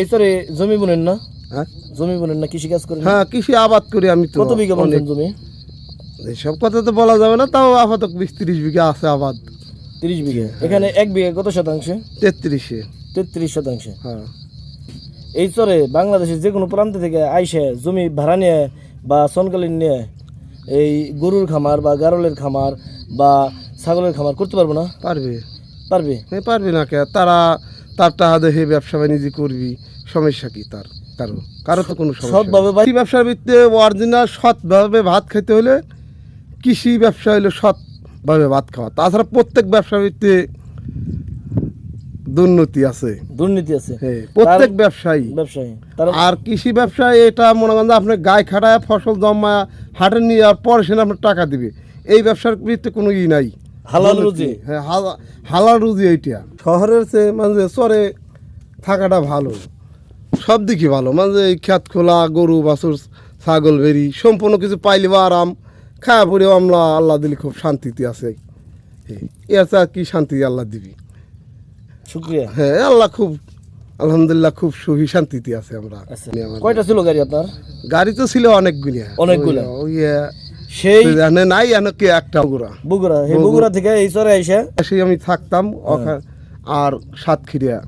এই সরে জমি বুনেন না? হ্যাঁ? জমি বুনেন না কৃষি কাজ করেন হ্যাঁ কৃষি আবাদ করি আমি তো কত বিঘা অনেক। জমি? এইসব কথা তো বলা যাবে না তাও আপাতত বিশ তিরিশ বিঘা আছে আবাদ। তিরিশ বিঘা। এখানে এক বিঘা কত শতাংশে? তেত্রিশে। তেত্রিশ শতাংশে। হ্যাঁ। এই চরে বাংলাদেশের যে কোনো প্রান্ত থেকে আইসে জমি ভাড়া নিয়ে বা সনকালীন নিয়ে এই গরুর খামার বা গারলের খামার বা ছাগলের খামার করতে পারব না? পারবে। পারবে? হ্যাঁ পারবে না কে? তারা তার টাকা দেখে ব্যবসা বাণিজ্য করবি সমস্যা কি তার? কারও কারও তো কোনো সৎভাবে কৃষি ব্যবসার ভিত্তিতে অরিজিনাল সৎভাবে ভাত খেতে হলে কৃষি ব্যবসা হলো সৎভাবে ভাত খাওয়া। তাছাড়া প্রত্যেক ব্যবসার ভিত্তিতে দুর্নীতি আছে। দুর্নীতি আছে। হ্যাঁ প্রত্যেক ব্যবসায়ী। ব্যবসায়ী। আর কৃষি ব্যবসায় এটা মনে করেন যে আপনি গায়ে খাটায় ফসল জমা হাটে নিয়ে আর পরে সেখানে আপনার টাকা দিবে। এই ব্যবসার ভিত্তিতে কোনো ই নাই। হালাল রুজি। হ্যাঁ হালাল রুজি এইটা। শহরের চেয়ে মানে চরে থাকাটা ভালো। সব দিকে ভালো। মানে এই খেত খোলা গরু বাছুর ছাগল বেরি সম্পূর্ণ কিছু পাইলে বা আরাম। খাওয়া পড়েও আমরা আল্লাহ দিলে খুব শান্তিতে আছে। এর আর কি শান্তি আল্লাহ দিবি। শুক্রিয়া। হ্যাঁ আল্লাহ খুব আলহামদুলিল্লাহ খুব সুখী শান্তিতে আছে আমরা। আচ্ছা। কয়টা ছিল গাড়ি আপনার? গাড়ি তো ছিল অনেকগুলি অনেকগুলা? ওই- আহ, সেই এখানে নাই এনে কি একটা গুড়া বগুড়া। এই বগুড়া। থেকে এই চরে আইসে সেই আমি থাকতাম ওখা- আর সাতক্ষীরা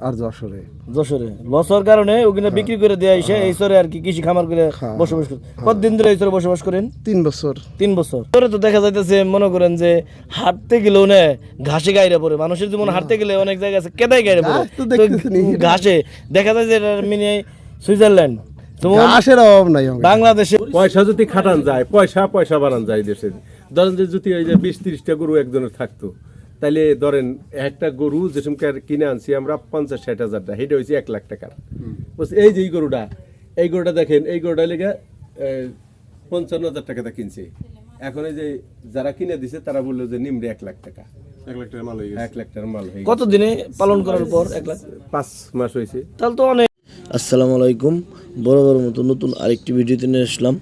আর যশোরে। যশোরে। লসের কারণে ওখানে বিক্রি করে দেওয়া আইসে এই চরে আর কি কৃষি খামার করে হ্যাঁ। বসবাস করেন কতদিন ধরে এই চরে বসবাস করেন? তিন বছর। তিন বছর। তোরে তো দেখা যাইতেছে মনে করেন যে হাঁটতে গেলেও না ঘাসে গাইরে পড়ে। মানুষের জীবন হাঁটতে গেলে অনেক জায়গা আছে কেদাই গাইরে পড়ে। ঘাসে। দেখা যায় যে মিনি সুইজারল্যান্ড। অভাব নাই বাংলাদেশে পয়সা যদি খাটান যায় পয়সা পয়সা বানান যায় দেশে। ধরেন যে যদি ওই যে বিশ তিরিশটা গরু একজনের থাকতো তাহলে ধরেন একটা গরু কিনে আনছি আমরা পঞ্চাশ ষাট হাজার টাকা সেটা হয়েছে এক লাখ টাকার। বুঝছি, এই যে এই গরুটা এই গরুটা দেখেন এই গরুটা লেগে পঞ্চান্ন হাজার টাকাটা কিনছে। এখন এই যে যারা কিনে দিছে তারা বলল যে নিমড়ে এক লাখ টাকা। এক লাখ টাকার মাল হয়ে এক লাখ টাকার মাল হয়ে। কত দিনে পালন করার পর এক লাখ? পাঁচ মাস হয়েছে তাহলে তো অনেক আসসালামু আলাইকুম। বড় মতো নতুন আরেকটি ভিডিওতে নিয়ে আসলাম।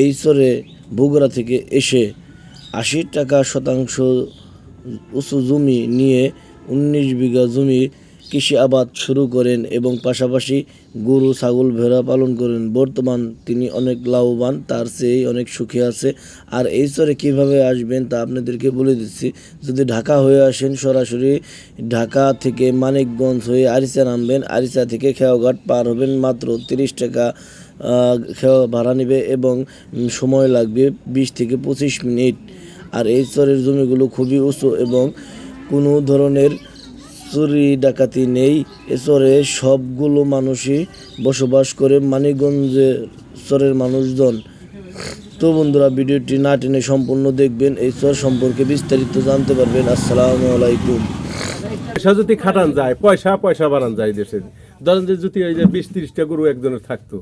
এই সরে বগুড়া থেকে এসে আশি টাকা শতাংশ উঁচু জমি নিয়ে উনিশ বিঘা জমি কৃষি আবাদ শুরু করেন এবং পাশাপাশি গরু, ছাগল, ভেড়া পালন করেন। বর্তমান তিনি অনেক লাভবান, তার চেয়ে অনেক সুখী আছে। আর এই স্তরে কীভাবে আসবেন তা আপনাদেরকে বলে দিচ্ছি। যদি ঢাকা হয়ে আসেন, সরাসরি ঢাকা থেকে মানিকগঞ্জ হয়ে আরিচা নামবেন। আরিচা থেকে খেয়াঘাট পার হবেন মাত্র তিরিশ টাকা ভাড়া নেবে এবং সময় লাগবে বিশ থেকে পঁচিশ মিনিট। আর এই স্তরের জমিগুলো খুবই উঁচু এবং কোনো ধরনের চুরি ডাকাতি নেই। এচরে সবগুলো মানুষই বসবাস করে মানিকগঞ্জের চরের মানুষজন। তো বন্ধুরা ভিডিওটি না টেনে সম্পূর্ণ দেখবেন। এই চর সম্পর্কে বিস্তারিত জানতে পারবেন। আসসালামু আলাইকুম। পয়সা যদি খাটান যায় পয়সা পয়সা বানান যায় দেশে। ধরেন যে যদি ওই যে বিশ তিরিশটা গরু একজনের থাকতো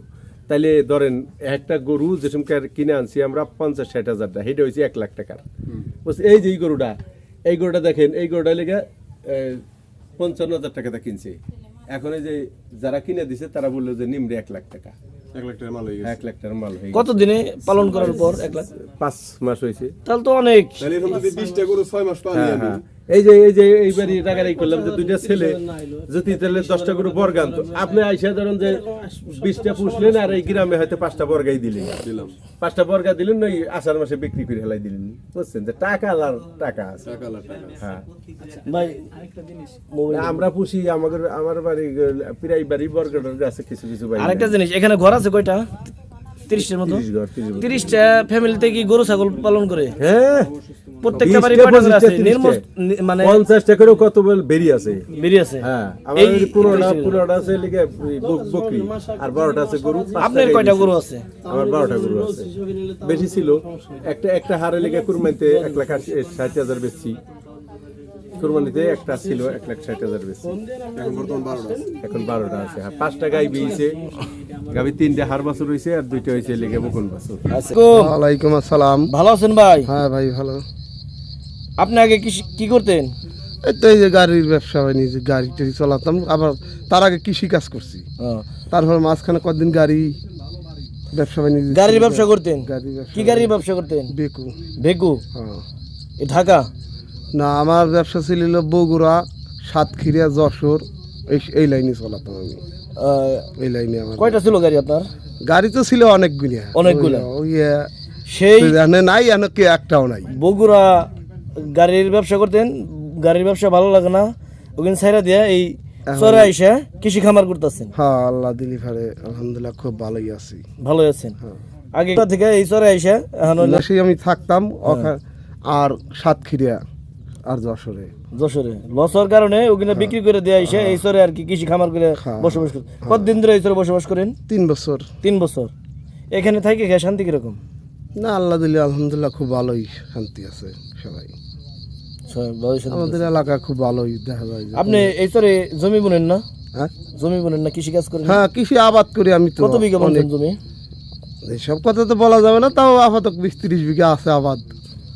তাহলে ধরেন একটা গরু যেসমকে কিনে আনছি আমরা পঞ্চাশ ষাট হাজার টাকা। সেটা হয়েছে এক লাখ টাকার। বুঝছি, এই যে এই গরুটা এই গরুটা দেখেন এই গরুটা লেগে পঞ্চান্ন হাজার টাকাটা কিনছে। এখন এই যে যারা কিনে দিছে তারা বলল যে নিমড়ে এক লাখ টাকা। এক লাখ টাকার মাল হয়ে গেছে। এক লাখ টাকার মাল হয়ে গেছে। কত দিনে পালন করার পর এক লাখ? পাঁচ মাস হয়েছে। তাহলে তো অনেক। ছয় মাস হ্যাঁ। এই যে এই যে এইবারই টাকারাই করলাম যে দুইটা ছেলে যদি তাহলে দশটা করে বর্গান তো আপনি আইসা ধরেন যে বিশটা পুষলেন আর এই গ্রামে হয়তো পাঁচটা বর্গাই দিলেন। পাঁচটা বর্গা দিলেন ওই আষাঢ় মাসে বিক্রি করে হেলাই দিলেন। বুঝছেন? যে টাকা আর টাকা আছে। হ্যাঁ। ভাই আমরা পুষি আমাদের আমার বাড়ি প্রায় বাড়ি বর্গাটার আছে কিছু কিছু বাড়ি আরেকটা জিনিস এখানে ঘর আছে কয়টা? তিরিশটার মতো। তিরিশটা ফ্যামিলিতে কি গরু ছাগল পালন করে? হ্যাঁ। প্রত্যেকটা বাড়ি বিশটা, আছে। নির্মল মানে কত বল আছে? আছে। হ্যাঁ। এই পুরোটা পুরোটা আছে লিগে বকরি। আর বারোটা আছে গরু আপনার কয়টা গরু আছে? আমার বারোটা গরু আছে। বেশি ছিল। একটা একটা হারে লেগে কুরবানিতে এক লাখ আশি ষাট হাজার বেশি কুরবানিতে একটা ছিল এক লাখ ষাট হাজার বেশি। এখন বর্তমান বারোটা এখন বারোটা আছে। হ্যাঁ পাঁচটা গাই বিয়েছে। গাবি তিনটা হার বাছুর হয়েছে আর দুইটা হয়েছে লেগে বকুন বাছুর। ওয়ালাইকুম আসসালাম। ভালো আছেন ভাই? হ্যাঁ ভাই ভালো। আপনি আগে কি কি করতেন? এই তো এই যে গাড়ির ব্যবসা হয়নি যে গাড়ি টাড়ি চালাতাম আবার তার আগে কৃষি কাজ করছি। তারপর মাঝখানে কদিন গাড়ি ব্যবসা বাণিজ্য গাড়ির ব্যবসা করতেন? গাড়ির কি গাড়ির ব্যবসা করতেন? বেকু। ভেকু হ্যাঁ। ঢাকা? না আমার ব্যবসা ছিল বগুড়া সাতক্ষীরা যশোর এই এই লাইনে চলাতাম আমি। এই লাইনে আমার কয়টা ছিল গাড়ি আপনার? গাড়ি তো ছিল অনেকগুলি। অনেকগুলা? ওই সেই এখানে নাই এখানে কি একটাও নাই। বগুড়া গাড়ির ব্যবসা করতেন গাড়ির ব্যবসা ভালো লাগে না। ওখানে ছাইরা দিয়ে এই চরে আইসা কৃষি খামার করতেছেন। হ্যাঁ আল্লাহ দিলি ফারে আলহামদুলিল্লাহ খুব ভালোই আছি। ভালো আছেন। আগে থেকে এই চরে আইসা এখন আমি থাকতাম ওখা- আর সাতক্ষীরা। আর যশোরে। যশোরে। লসের কারণে ওখানে বিক্রি করে দিয়ে এই চরে আর কি কৃষি খামার করে হ্যাঁ। বসবাস করেন কতদিন ধরে এই বসবাস করেন? তিন বছর। তিন বছর। এখানে থাকি শান্তি কীরকম? না আল্লাহ দিলি আলহামদুলিল্লাহ খুব ভালোই শান্তি আছে সবাই। আমাদের এলাকা খুব ভালোই দেখা যায় আপনি এই জমি বুনেন না? হ্যাঁ? জমি বুনেন না কৃষি কাজ করেন হ্যাঁ কৃষি আবাদ করি আমি তো কত বিঘা জমি? এইসব কথা তো বলা যাবে না তাও আপাতত বিশ তিরিশ বিঘা আছে আবাদ।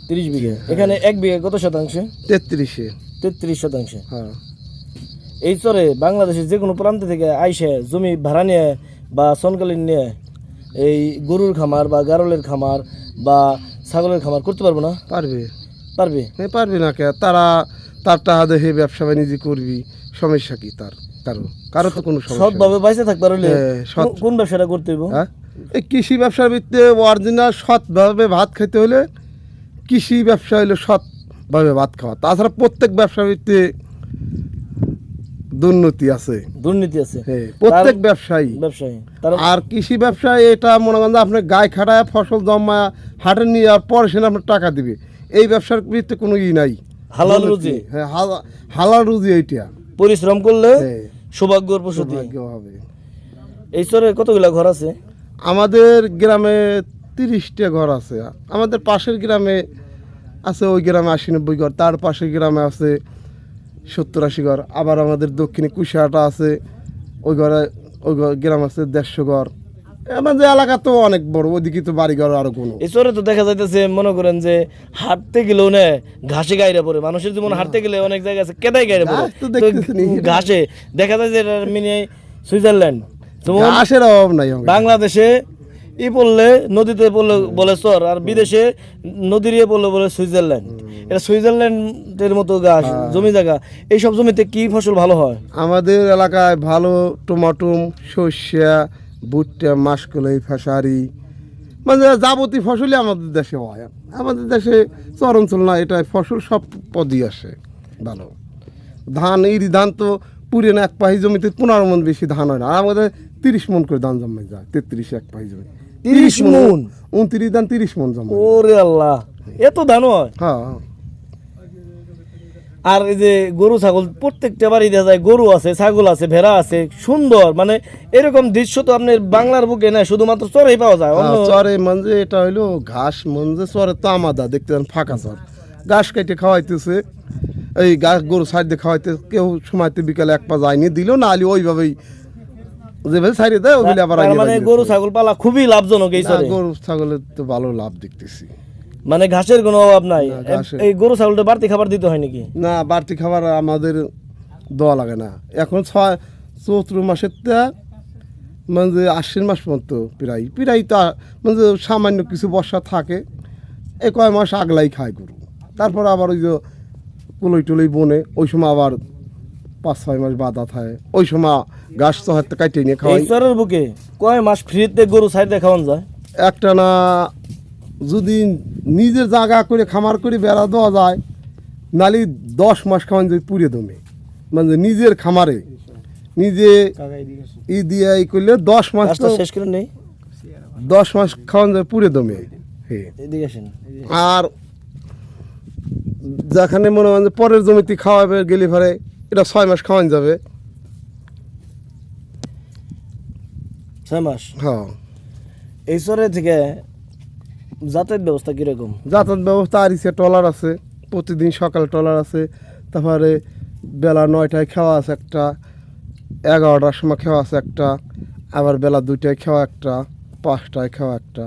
তিরিশ বিঘা। এখানে এক বিঘা কত শতাংশে? তেত্রিশে। তেত্রিশ শতাংশে। হ্যাঁ। এই চরে বাংলাদেশের যে কোনো প্রান্ত থেকে আইসে জমি ভাড়া নিয়ে বা সনকালীন নিয়ে এই গরুর খামার বা গারলের খামার বা ছাগলের খামার করতে পারব না? পারবে। পারবে? হ্যাঁ পারবে না কে? তারা তার টাকা দেখে ব্যবসা বাণিজ্য করবি সমস্যা কি তার? কারও কারও তো কোনো সমস্যা। সৎভাবে বাইসে থাকতে পারলে হ্যাঁ, কোন ব্যবসাটা করতে হইব? হ্যাঁ? এই কৃষি ব্যবসার ভিত্তিতে অরিজিনাল সৎভাবে ভাত খেতে হলে কৃষি ব্যবসা হলো সৎভাবে ভাত খাওয়া। তাছাড়া প্রত্যেক ব্যবসার দুর্নীতি আছে। দুর্নীতি আছে। হ্যাঁ প্রত্যেক ব্যবসায়ী। ব্যবসায়ী। আর কৃষি ব্যবসায় এটা মনে করেন যে আপনি গায়ে খাটায় ফসল জমা হাটে নিয়ে যাওয়ার পরে সেখানে আপনার টাকা দিবে। এই ব্যবসার ভিত্তিতে কোনো ই নাই। হালাল রুজি। হ্যাঁ হালা- হালাল রুজি এইটা। পরিশ্রম করলে হ্যাঁ। সৌভাগ্যর প্রসূতি। হবে। এই চরে কতগুলা ঘর আছে? আমাদের গ্রামে তিরিশটা ঘর আছে। আমাদের পাশের গ্রামে আছে ওই গ্রামে আশি নব্বই ঘর তার পাশের গ্রামে আছে সত্তর আশি ঘর। আবার আমাদের দক্ষিণে কুশিয়াটা আছে ওই ঘরে ওই গ্রাম আছে দেড়শো ঘর। আমাদের এলাকা তো অনেক বড় ওদিকে তো বাড়ি ঘর আরও কোনো। চরে তো দেখা যাইতেছে মনে করেন যে হাঁটতে গেলেও না ঘাসে গাইরে পড়ে। মানুষের জীবন হাঁটতে গেলে অনেক জায়গা আছে কেদাই গাইরে পড়ে। ঘাস দেখা যায় যে মিনি সুইজারল্যান্ড। ঘাসের অভাব নাই বাংলাদেশে ই বললে নদীতে পড়লে বলে চর আর বিদেশে নদীর ইয়ে পড়লে বলে সুইজারল্যান্ড। এটা সুইজারল্যান্ডের মতো গাছ হ্যাঁ। জমি জায়গা। এইসব জমিতে কি ফসল ভালো হয়? আমাদের এলাকায় ভালো টমাটুম সর্ষা ভুট্টা মাসকলাই ফাঁসারি মানে যাবতীয় ফসলই আমাদের দেশে হয়। আমাদের দেশে চর অঞ্চল না এটা ফসল সব পদই আসে ভালো। ধান ইরি ধান তো পুরে না এক পাহি জমিতে পনেরো মন বেশি ধান হয় না। আর আমাদের তিরিশ মন করে ধান জমে যায় তেত্রিশ এক পাহি জমি। 30 মণ? উনত্রিশ ধান তিরিশ মন জমে। ওরে আল্লাহ এত ধান হয়? হ্যাঁ। আর এই যে গরু ছাগল প্রত্যেকটা বাড়ি দেখা যায় গরু আছে ছাগল আছে ভেড়া আছে সুন্দর মানে এরকম দৃশ্য তো আপনার বাংলার বুকে না শুধুমাত্র চরেই পাওয়া যায় হ্যাঁ, চরে মঞ্জে এটা হইল ঘাস মঞ্জে চরে তো আমাদা দেখতে পান ফাঁকা চর। ঘাস কেটে খাওয়াইতেছে এই গাছ গরু সাইড দিয়ে খাওয়াইতে কেউ সময়তে বিকালে এক পা যায়নি দিল না আলি ওইভাবেই যেভাবে সাইডে দেয় ওগুলি আবার মানে গরু ছাগল পালা খুবই লাভজনক এই গরু ছাগলের তো ভালো লাভ দেখতেছি। মানে ঘাসের কোনো অভাব নাই। এই গরু ছাগলটা বাড়তি খাবার দিতে হয় নাকি? না বাড়তি খাবার আমাদের দেওয়া লাগে না। এখন ছয় চৈত্র মাসের তা মানে আশ্বিন মাস পর্যন্ত প্রায় প্রায় তা মানে সামান্য কিছু বর্ষা থাকে এই কয় মাস আগলাই খায় গরু। তারপর আবার ওই যে কুলই টুলই বনে ওই সময় আবার পাঁচ ছয় মাস বাধা থাকে ওই সময় গাছ তো হাতে কাটিয়ে নিয়ে খাওয়াই। চরের বুকে কয় মাস ফ্রিতে গরু সাইডে খাওয়ান যায়? একটা না যদি নিজের জায়গা করে খামার করে বেড়া দেওয়া যায় নালি দশ মাস খাওয়ান যায় পুড়ে দমে। মানে নিজের খামারে। নিজে ই দিয়ে ই করলে দশ মাস তো শেষ করে নেই? দশ মাস খাওয়ান যায় পুড়ে দমে। হে এদিকে আসেন। আর যেখানে মনে হয় পরের জমিতে খাওয়াবে গেলে পরে এটা ছয় মাস খাওয়ান যাবে। ছয় মাস? হ্যাঁ। এই চরে থেকে যাতায়াত ব্যবস্থা কীরকম? যাতায়াত ব্যবস্থা আর ইসে ট্রলার আছে প্রতিদিন সকাল ট্রলার আছে তারপরে বেলা নয়টায় খাওয়া আছে একটা এগারোটার সময় খাওয়া আছে একটা আবার বেলা দুইটায় খাওয়া একটা পাঁচটায় খাওয়া একটা।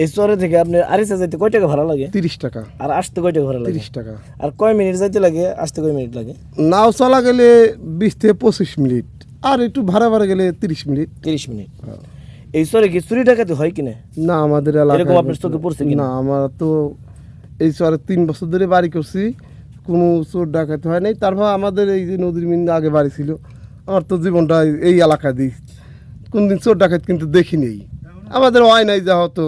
এই চরে থেকে আপনি আরিসা যাইতে কয় টাকা ভাড়া লাগে? তিরিশ টাকা। আর আসতে কয় টাকা ভাড়া লাগে? তিরিশ টাকা। আর কয় মিনিট যাইতে লাগে? আসতে কয় মিনিট লাগে? নাও চলা গেলে বিশ থেকে পঁচিশ মিনিট আর একটু ভাড়া ভাড়া গেলে তিরিশ মিনিট। তিরিশ মিনিট। এই চরে কি চুরি ডাকাতি হয় কিনা? না আমাদের এলাকায় আপনার চোখে পড়ছে? না আমার তো এই চরে তিন বছর ধরে বাড়ি করছি। কোনো চোর ডাকাতি হয় নাই। তারপর আমাদের এই যে নদীর মিন আগে বাড়ি ছিল আমার তো জীবনটা এই এলাকা দিই কোনদিন চোর ডাকাত কিন্তু দেখিনি। আমাদের হয় নাই যা হতো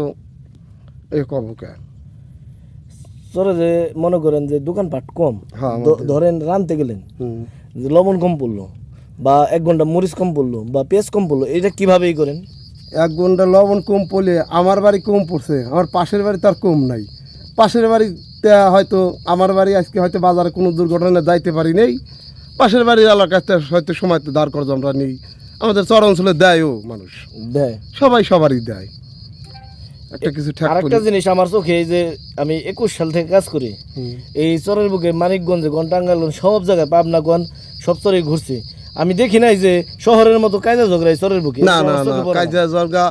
যে মনে করেন যে দোকানপাট কম হ্যাঁ। ধরেন রানতে গেলেন যে লবণ কম পড়ল বা এক ঘণ্টা মরিচ কম পড়ল বা পেঁয়াজ কম পড়ল এটা কীভাবে করেন? এক ঘণ্টা লবণ কম পড়লে আমার বাড়ি কম পড়ছে আমার পাশের বাড়ি তার কম নাই। পাশের বাড়িতে হয়তো আমার বাড়ি আজকে হয়তো বাজারে কোনো দুর্ঘটনা যাইতে পারি নেই পাশের বাড়ির এলাকাতে হয়তো সময় তো দাঁড় করে আমরা নেই। আমাদের চর অঞ্চলে দেয়ও মানুষ। দেয়। সবাই সবারই দেয়। একটা কিছু ঠেক আর জিনিস আমার চোখে এই যে আমি একুশ সাল থেকে কাজ করি এই চরের বুকে মানিকগঞ্জে গন সব জায়গায় পাবনাগঞ্জ সব চরে ঘুরছি। আমি দেখি নাই যে শহরের মতো কায়দা ঝগড়া এই চরের বুকে না না। কাজা জর্গা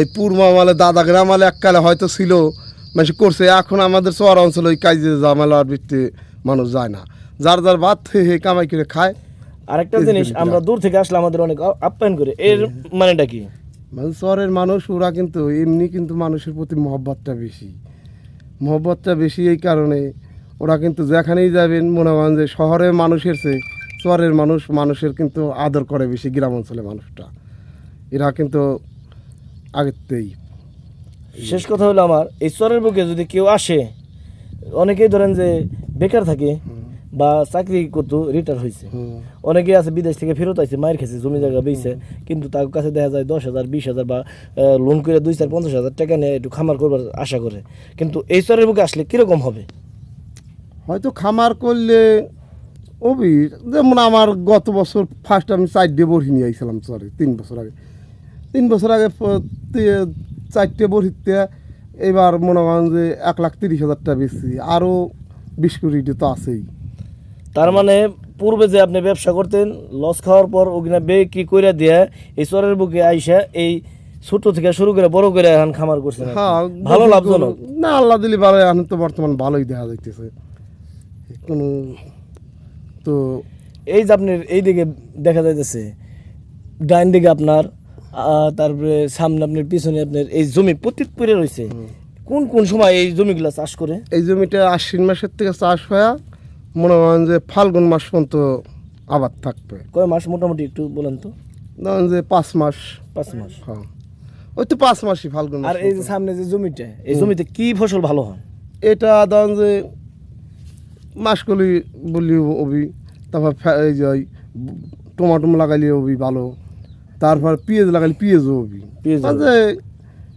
এই পূর্ব আমালে দাদা গ্রামালে এককালে হয়তো ছিল মানে করছে এখন আমাদের চর অঞ্চলে ওই কাজে জামালার ভিত্তি মানুষ যায় না। যার যার বাদ থেকে কামাই করে খায় আরেকটা জিনিস আমরা দূর থেকে আসলে আমাদের অনেক আপ্যায়ন করে এর মানেটা কি? মানে চরের মানুষ, ওরা কিন্তু এমনি কিন্তু মানুষের প্রতি মহব্বতটা বেশি। মহব্বতটা বেশি এই কারণে ওরা কিন্তু যেখানেই যাবেন, মনে করেন যে শহরের মানুষের চেয়ে চরের মানুষ, মানুষের কিন্তু আদর করে বেশি গ্রাম অঞ্চলের মানুষটা। এরা কিন্তু আগেতেই শেষ কথা হলো আমার, এই চরের বুকে যদি কেউ আসে, অনেকেই ধরেন যে বেকার থাকে বা চাকরি করতো রিটায়ার হয়েছে অনেকেই আছে বিদেশ থেকে ফেরত আইছে মায়ের খেয়েছে জমি জায়গা বেচছে কিন্তু তার কাছে দেখা যায় দশ হাজার বিশ হাজার বা লোন করে দুই চার পঞ্চাশ হাজার টাকা নিয়ে একটু খামার করবার আশা করে। কিন্তু এই চরের বুকে আসলে কীরকম হবে? হয়তো খামার করলে অবি যেমন আমার গত বছর ফার্স্ট আমি চারটে বড়ি নিয়ে আইছিলাম সরি তিন বছর আগে। তিন বছর আগে চারটে বড়িতে এবার মনে করেন যে এক লাখ তিরিশ হাজার টাকা বেশি আরও বিশ কোটি তো আছেই। তার মানে পূর্বে যে আপনি ব্যবসা করতেন লস খাওয়ার পর ওখানে বে কি করে দিয়ে এই চরের বুকে আইসা এই ছোট থেকে শুরু করে বড় করে এখন খামার করছেন আর কি। হ্যাঁ ভালো লাভজনক। না আল্লাহ দিলি ভালো এখন তো বর্তমান ভালোই দেখা যাইতেছে। কোনো তো এই যে আপনার এই দিকে দেখা যাইতেছে ডাইন দিকে আপনার তারপরে সামনে আপনার পিছনে আপনার এই জমি পতিত পড়ে রয়েছে কোন কোন সময় এই জমিগুলো চাষ করে? এই জমিটা আশ্বিন মাসের থেকে চাষ হয়ে মনে করেন যে ফাল্গুন মাস পর্যন্ত আবার থাকবে। কয় মাস মোটামুটি একটু বলেন তো? ধরেন যে পাঁচ মাস। পাঁচ মাস। হ্যাঁ। ওই তো পাঁচ মাসই ফাল্গুন আর এই যে সামনে যে জমিটা এই জমিতে কি ফসল ভালো হয়? এটা ধরেন যে মাসকলি বলি অবি তারপর এই যে ওই টমাটো লাগাইলে অবি ভালো তারপর পেঁয়াজ লাগাইলে পেঁয়াজও অবি পেঁয়াজ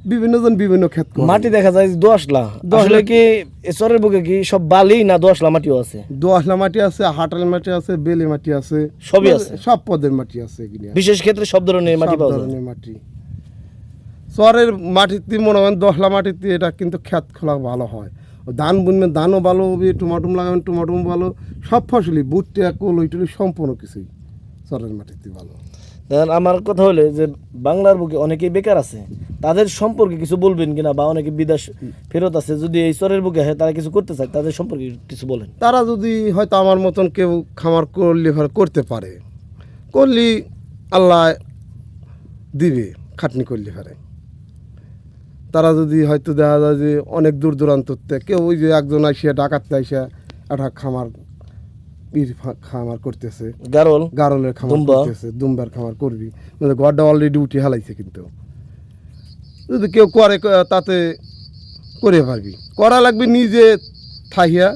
বিভিন্ন জন বিভিন্ন ক্ষেত মাটি দেখা যায় দোয়াশলা। আসলে কি চরের বুকে কি সব বালি না দোয়াশলা মাটিও আছে? দোআঁশলা মাটি আছে হাটাল মাটি আছে বেলে মাটি আছে। সবই আছে। সব পদের মাটি আছে বিশেষ ক্ষেত্রে সব ধরনের মাটি পাওয়া যায়। মাটি। চরের মাটিতে মনে হয় দহলা মাটিতে এটা কিন্তু ক্ষেত খোলা ভালো হয়। ধান বুনবেন ধানও ভালো হবে টমাটম লাগাবেন টমাটম ভালো। সব ফসলই বুটটা কলই টলি সম্পূর্ণ কিছুই চরের মাটিতে ভালো। আমার কথা হলে যে বাংলার বুকে অনেকেই বেকার আছে, তাদের সম্পর্কে কিছু বলবেন কিনা বা অনেকে বিদেশ ফেরত আছে, যদি এই চরের বুকে হয়, তারা কিছু করতে চায়, তাদের সম্পর্কে কিছু বলেন। তারা যদি হয়তো আমার মতন কেউ খামার করলে করতে পারে, করলি আল্লাহ দিবে, খাটনি করলে পারে। তারা যদি হয়তো দেখা যায় যে অনেক দূর দূরান্ততে কেউ ওই যে একজন আসিয়া ডাকাতে আসিয়া একটা খামার খামার করতেছে। গারল? গারলের খামার করতেছে দুম্বার খামার করবি। মানে ঘরটা অলরেডি উঠে হালাইছে কিন্তু। যদি কেউ করে তাতে করে পারবি। করা লাগবে নিজে থাইয়া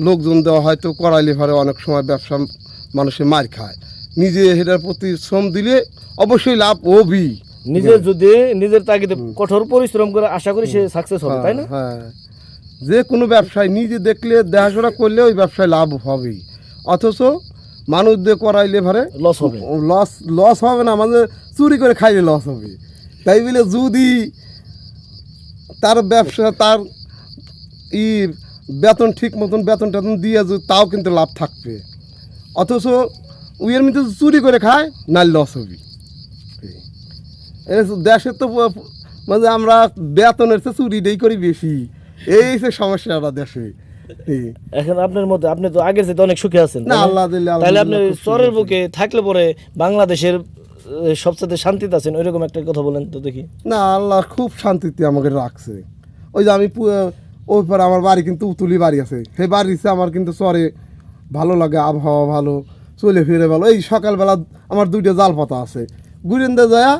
লোকজন দেওয়া হয়তো করাইলে পারে অনেক সময় ব্যবসা মানুষে মার খায়। নিজে সেটার প্রতি শ্রম দিলে অবশ্যই লাভ হবি নিজের যদি নিজের তাগিদে কঠোর পরিশ্রম করে আশা করি সে সাকসেস হবে তাই না? হ্যাঁ। যে কোনো ব্যবসায় নিজে দেখলে দেখাশোনা করলে ওই ব্যবসায় লাভ হবেই। অথচ মানুষ দিয়ে করাইলে পারে লস হবে। লস লস হবে না মানে চুরি করে খাইলে লস হবে। তাই বলে যদি তার ব্যবসা তার ই বেতন ঠিক মতন বেতন টেতন দিয়ে তাও কিন্তু লাভ থাকবে। অথচ উইয়ের মধ্যে চুরি করে খায় না লস হবে এই। এই দেশে তো মানে আমরা বেতনের চেয়ে চুরিটাই করি বেশি। এই যে দেশে। এই। এখন আপনার মতে আপনি তো আগের চাইতে অনেক সুখে আছেন না, আল্লাহ তাহলে আপনি চরের বুকে থাকলে পরে বাংলাদেশের সবচেয়ে শান্তিতে আছেন ওইরকম একটা কথা বলেন তো দেখি। না আল্লাহ খুব শান্তিতে আমাকে রাখছে। ওই যে আমি ওই পরে আমার বাড়ি কিন্তু উতুলি বাড়ি আছে। সেই বাড়িতে আমার কিন্তু চরে ভালো লাগে আবহাওয়া ভালো চলে ফিরে ভালো। এই সকালবেলা আমার দুইটা জাল পাতা আছে। গুরিন্দা যায়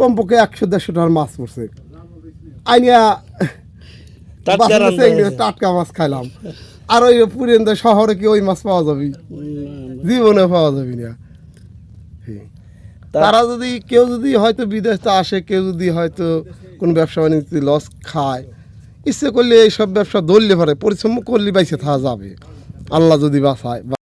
কমপক্ষে একশো দেড়শো টাকার মাছ পড়ছে। আইনিয়া টাটকা বাসায় মাছ খাইলাম। আর ওই পুরিন্দা শহরে কি ওই মাছ পাওয়া যাবে? জীবনে পাওয়া যাবে না। তারা যদি কেউ যদি হয়তো বিদেশ আসে কেউ যদি হয়তো কোনো ব্যবসা বাণিজ্য লস খায় ইচ্ছে করলে এইসব ব্যবসা ধরলে পারে পরিশ্রম করলে বাইসে থাকা যাবে। আল্লাহ যদি বাঁচায়